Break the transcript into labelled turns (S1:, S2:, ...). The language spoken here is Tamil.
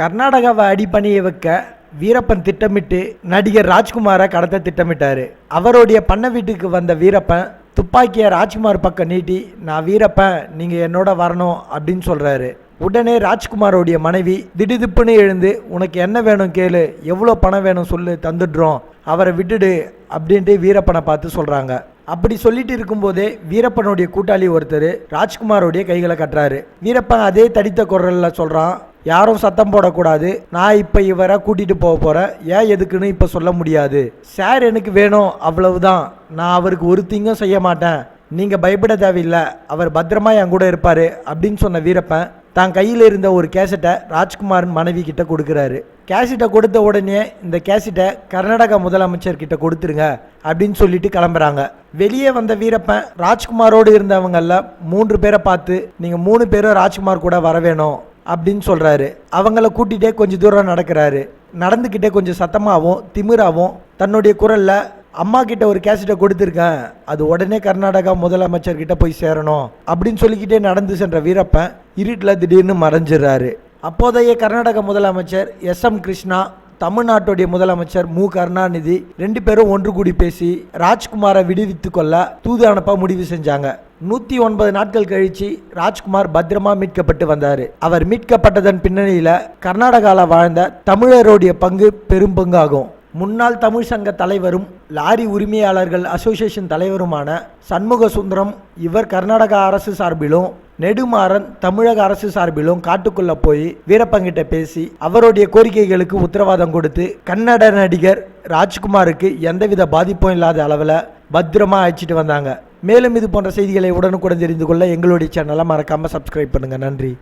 S1: கர்நாடகாவை அடிப்பணிய வைக்க வீரப்பன் திட்டமிட்டு நடிகர் ராஜ்குமாரை கடத்த திட்டமிட்டார். அவருடைய பண்ணை வீட்டுக்கு வந்த வீரப்பன் துப்பாக்கியை ராஜ்குமார் பக்கம் நீட்டி நான் வீரப்பன் நீங்கள் என்னோட வரணும் அப்படின்னு சொல்கிறாரு உடனே ராஜ்குமாரோடைய மனைவி திடுதிப்புன்னு எழுந்து உனக்கு என்ன வேணும் கேளு எவ்வளோ பணம் வேணும் சொல்லு தந்துடுறோம். அவரை விட்டுடு அப்படின்ட்டு வீரப்பனை பார்த்து சொல்கிறாங்க அப்படி சொல்லிட்டு இருக்கும்போதே வீரப்பனுடைய கூட்டாளி ஒருத்தர் ராஜ்குமாரோடைய கைகளை கட்டுறாரு. வீரப்பன் அதே தடித்த குரலில் சொல்கிறான் யாரும் சத்தம் போடக்கூடாது. நான் இப்போ இவரை கூட்டிகிட்டு போக போகிறேன் ஏன் எதுக்குன்னு இப்போ சொல்ல முடியாது. சார் எனக்கு வேணும் அவ்வளவுதான். நான் அவருக்கு ஒரு திங்கும் செய்ய மாட்டேன். நீங்கள் பயப்பட தேவையில்லை. அவர் பத்திரமா என் கூட இருப்பார் அப்படின்னு சொன்ன வீரப்பன் தான் கையில் இருந்த ஒரு கேசட்டை ராஜ்குமாரின் மனைவி கிட்ட கொடுக்குறாரு. கேசட்டை கொடுத்த உடனே இந்த கேசட்டை கர்நாடக முதலமைச்சர் கிட்ட கொடுத்துருங்க அப்படின்னு சொல்லிட்டு கிளம்புறாங்க. வெளியே வந்த வீரப்பன் ராஜ்குமாரோடு இருந்தவங்கள மூன்று பேரை பார்த்து நீங்கள் மூணு பேரும் ராஜ்குமார் கூட வர வேணும். அப்படின்னு சொல்கிறாரு அவங்கள கூட்டிகிட்டே கொஞ்சம் தூரம் நடக்கிறாரு. நடந்துக்கிட்டே கொஞ்சம் சத்தமாகவும் திமிராகவும் தன்னுடைய குரலில் அம்மா கிட்ட ஒரு கேசட்டை கொடுத்துருக்கேன். அது உடனே கர்நாடகா முதலமைச்சர் கிட்ட போய் சேரணும். அப்படின்னு சொல்லிக்கிட்டே நடந்து சென்ற வீரப்பன் இருட்டில் திடீர்னு மறைஞ்சிடுறாரு. அப்போதைய கர்நாடக முதலமைச்சர் எஸ் எம் கிருஷ்ணா தமிழ்நாட்டுடைய முதலமைச்சர் மு. கருணாநிதி ரெண்டு பேரும் ஒன்று கூடி பேசி ராஜ்குமாரை விடுவித்து கொள்ள தூது அனுப்ப முடிவு செஞ்சாங்க. நூற்றி ஒன்பது நாட்கள் கழிச்சு ராஜ்குமார் பத்திரமா மீட்கப்பட்டு வந்தார். அவர் மீட்கப்பட்டதன் பின்னணியில் கர்நாடகாவில் வாழ்ந்த தமிழருடைய பங்கு பெரும் பங்காகும். முன்னாள் தமிழ் சங்க தலைவரும் லாரி உரிமையாளர்கள் அசோசியேஷன் தலைவருமான சண்முக சுந்தரம் இவர் கர்நாடக அரசு சார்பிலும் நெடுமாறன் தமிழக அரசு சார்பிலும் காட்டுக்குள்ள போய் வீரப்பங்கிட்ட பேசி அவருடைய கோரிக்கைகளுக்கு உத்தரவாதம் கொடுத்து கன்னட நடிகர் ராஜ்குமாருக்கு எந்தவித பாதிப்பும் இல்லாத அளவில் பத்திரமா அழைச்சிட்டு வந்தாங்க. மேலும் இது போன்ற செய்திகளை உடனுக்குடன் தெரிந்து கொள்ள எங்களுடைய சேனலை மறக்காம சப்ஸ்கிரைப் பண்ணுங்க. நன்றி.